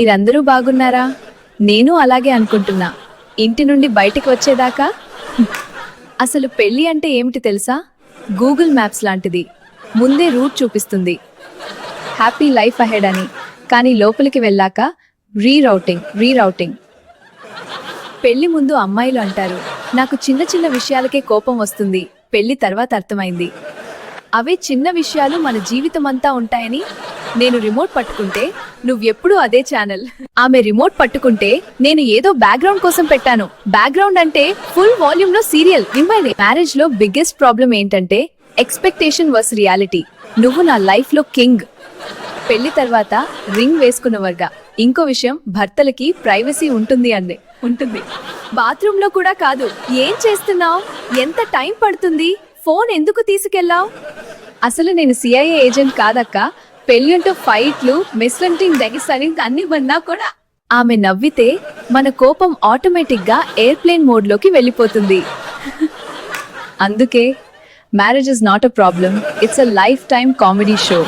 మీరందరూ బాగున్నారా? నేను అలాగే అనుకుంటున్నా. ఇంటి నుండి బయటికి వచ్చేదాకా? అసలు పెళ్ళి అంటే ఏమిటి తెలుసా? గూగుల్ మ్యాప్స్ లాంటిది. ముందే రూట్ చూపిస్తుంది. హ్యాపీ లైఫ్ అహెడ్ అని. కానీ లోపలికి వెళ్ళాక రీరౌటింగ్ రీరౌటింగ్. పెళ్ళి ముందు అమ్మాయిలు అంటారు. నాకు చిన్న చిన్న విషయాలకే కోపం వస్తుంది. పెళ్ళి తర్వాత అర్థమైంది. అవే చిన్న విషయాలు మన జీవితం అంతా ఉంటాయని నేను రిమోట్ పట్టుకుంటే నువ్వెప్పుడు అదే ఛానల్. ఆమె రిమోట్ పట్టుకుంటే నేను ఏదో బ్యాక్గ్రౌండ్ కోసం పెట్టాను. బ్యాక్గ్రౌండ్ అంటే ఫుల్ వాల్యూమ్లో సీరియల్. విమ్మైంది మ్యారేజ్లో బిగ్గెస్ట్ ప్రాబ్లం ఏంటంటే ఎక్స్పెక్టేషన్ వర్స్ రియాలిటీ. నువ్వు నా లైఫ్లో కింగ్. పెళ్ళి తర్వాత రింగ్ వేసుకున్నవర్గా. ఇంకో విషయం భర్తలకి ప్రైవసీ ఉంటుంది అంది. ఉంటుంది. బాత్రూమ్లో కూడా కాదు. ఏం చేస్తున్నావు? ఎంత టైం పడుతుంది? ఫోన్ ఎందుకు తీసుకెళ్ళావు? అసలు నేను సిఐఏ ఏజెంట్ కాదక్క. పెళ్ళింటూ ఫైట్లు మిస్లంటింగ్ దగ్గర అన్ని విన్నా కూడా ఆమె నవ్వితే మన కోపం ఆటోమేటిక్గా ఎయిర్ప్లేన్ మోడ్లోకి వెళ్ళిపోతుంది. అందుకే marriage is not a problem it's a lifetime comedy show.